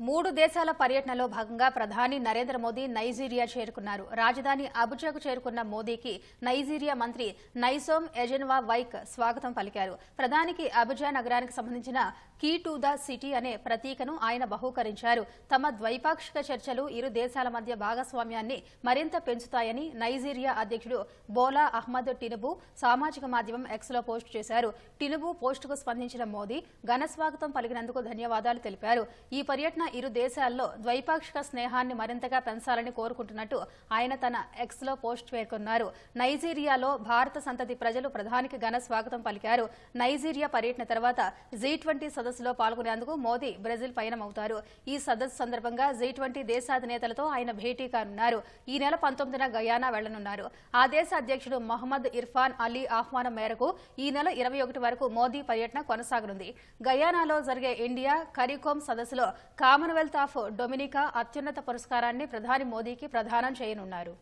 మూడు దేశాల పర్యటనలో భాగంగా ప్రధాని నరేంద్ర మోదీ నైజీరియా చేరుకున్నారు. రాజధాని అబుజాకు చేరుకున్న మోదీకి నైజీరియా మంత్రి నైసోమ్ ఎజెన్వా వైక్ స్వాగతం పలికారు. ప్రధానికి అబుజా నగరానికి సంబంధించిన కీ టు ద సిటీ అనే ప్రతీకను ఆయన బహూకరించారు. తమ ద్వైపాక్షిక చర్చలు ఇరు దేశాల మధ్య భాగస్వామ్యాన్ని మరింత పెంచుతాయని నైజీరియా అధ్యక్షుడు బోలా అహ్మద్ టినుబు సామాజిక మాధ్యమం ఎక్స్లో పోస్టు చేశారు. టినుబు పోస్టుకు స్పందించిన మోదీ ఘన స్వాగతం పలికినందుకు ధన్యవాదాలు తెలిపారు. ఈ పర్యటన ఇరు దేశాల్లో ద్వైపాక్షిక స్నేహాన్ని మరింతగా పెంచాలని కోరుకుంటున్నట్టు ఆయన తన ఎక్స్లో పోస్ట్ పేర్కొన్నారు. నైజీరియాలో భారత సంతతి ప్రజలు ప్రధానికి ఘన స్వాగతం పలికారు. నైజీరియా పర్యటన తర్వాత జీ ట్వంటీ సదస్సులో పాల్గొనేందుకు మోదీ బ్రెజిల్ పయనమవుతారు. ఈ సదస్సు సందర్భంగా జీ ట్వంటీ దేశాధినేతలతో ఆయన భేటీ కానున్నారు. ఈ నెల పంతొమ్మిదిన గయానా వెళ్ళనున్నారు. ఆ దేశ అధ్యక్షుడు మహమ్మద్ ఇర్ఫాన్ అలీ ఆహ్వానం మేరకు ఈ నెల ఇరవై ఒకటి వరకు మోదీ పర్యటన కొనసాగనుంది. గయానాలో జరిగే ఇండియా కరికోమ్ సదస్సులో కామన్వెల్త్ ఆఫ్ డొమినికా అత్యున్నత పురస్కారాన్ని ప్రధాని మోదీకి ప్రదానం చేయనున్నారు.